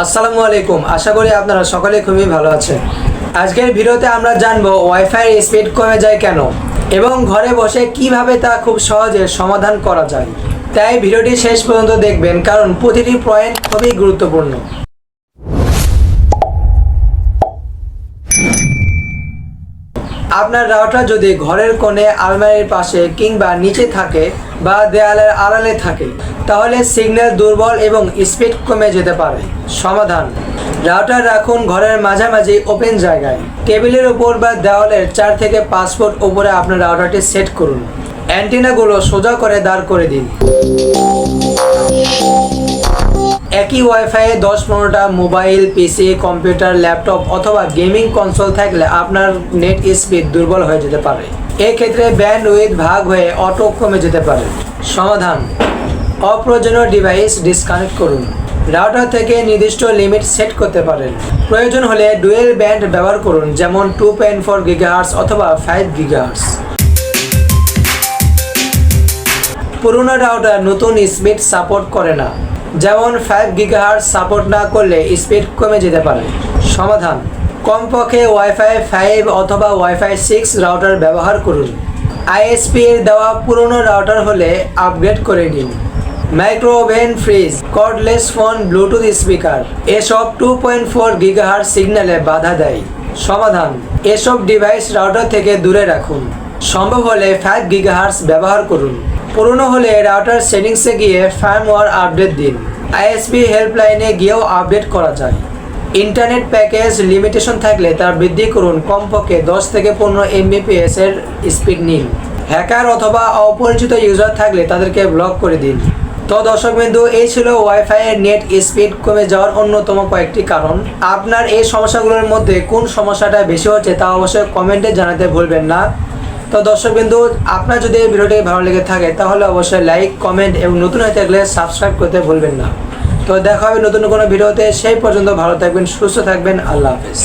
আসসালামু আলাইকুম। আশা করি আপনারা সকলে খুবই ভালো আছেন। আজকের ভিডিওতে আমরা জানব ওয়াইফাই স্পিড কমে যায় কেন এবং ঘরে বসে কীভাবে তা খুব সহজে সমাধান করা যায়। তাই ভিডিওটি শেষ পর্যন্ত দেখবেন, কারণ প্রতিটি পয়েন্ট খুবই গুরুত্বপূর্ণ। আপনার রাউটার যদি ঘরের কোণে আলমারির পাশে কিংবা নিচে থাকে বা দেয়ালের আড়ালে থাকে, তাহলে সিগন্যাল দুর্বল এবং স্পিড কমে যেতে পারে। সমাধান। রাউটার রাখুন ঘরের মাঝামাঝি ওপেন জায়গায়। টেবিলের উপর বা দেওয়ালের চার থেকে পাঁচ ফুট উপরে আপনার রাউটারটি সেট করুন। অ্যান্টিনাগুলো সোজা করে দাঁড় করে দিন। একই ওয়াইফাইয়ে দশ পনেরোটা মোবাইল পিসি কম্পিউটার ল্যাপটপ অথবা গেমিং কনসোল থাকলে আপনার নেট স্পিড দুর্বল হয়ে যেতে পারে। এক্ষেত্রে ব্যান্ড উইথ ভাগ হয়ে অটো কমে যেতে পারে। সমাধান, অপ্রয়োজনীয় ডিভাইস ডিসকানেক্ট করুন। রাউটার থেকে নির্দিষ্ট লিমিট সেট করতে পারেন। প্রয়োজন হলে ডুয়েল ব্যান্ড ব্যবহার করুন, যেমন টু পয়েন্ট ফোর গিগাহার্স অথবা ফাইভ গিগাহার্স পুরোনো রাউটার নতুন স্পিড সাপোর্ট করে না। যেমন ফাইভ গিগাহার্স সাপোর্ট না করলে স্পিড কমে যেতে পারে। সমাধান, কমপক্ষে ওয়াইফাই ফাইভ অথবা ওয়াইফাই সিক্স রাউটার ব্যবহার করুন। আইএসপি এর দেওয়া পুরনো রাউটার হলে আপগ্রেড করে নিন। Micro oven fridge cordless phone Bluetooth speaker এসব টু পয়েন্ট ফোর গিগাহার্স সিগন্যালে বাধা দেয়। সমাধান, এসব ডিভাইস রাউটার থেকে দূরে রাখুন। সম্ভব হলে ফাইভ গিগাহার্স ব্যবহার করুন। পুরনো হলে রাউটার সেটিংসে গিয়ে ফার্মওয়্যার আপডেট দিন। আইএসপি হেল্পলাইনে গিয়েও আপডেট করা যায়। ইন্টারনেট প্যাকেজ লিমিটেশন থাকলে তার বৃদ্ধি করুন। কমপক্ষে দশ থেকে পনেরো এমবিপিএস এর স্পিড নিন। হ্যাকার অথবা অপরিচিত ইউজার থাকলে তাদেরকে ব্লক করে দিন। তো দর্শক বিন্দু, এই ছিল ওয়াইফাই এর নেট স্পিড কমে যাওয়ার অন্যতম কয়েকটি কারণ। আপনার এই সমস্যাগুলোর মধ্যে কোন সমস্যাটা বেশি হচ্ছে তা অবশ্যই কমেন্টে জানাতে ভুলবেন না। তো দর্শক বিন্দু, আপনার যদি এই ভিডিওটি ভালো লেগে থাকে, তাহলে অবশ্যই লাইক কমেন্ট এবং নতুন হয়ে থাকলে সাবস্ক্রাইব করতে ভুলবেন না। তো দেখা হবে নতুন কোনো ভিডিওতে, সেই পর্যন্ত ভালো থাকবেন, সুস্থ থাকবেন, আল্লাহ হাফেজ।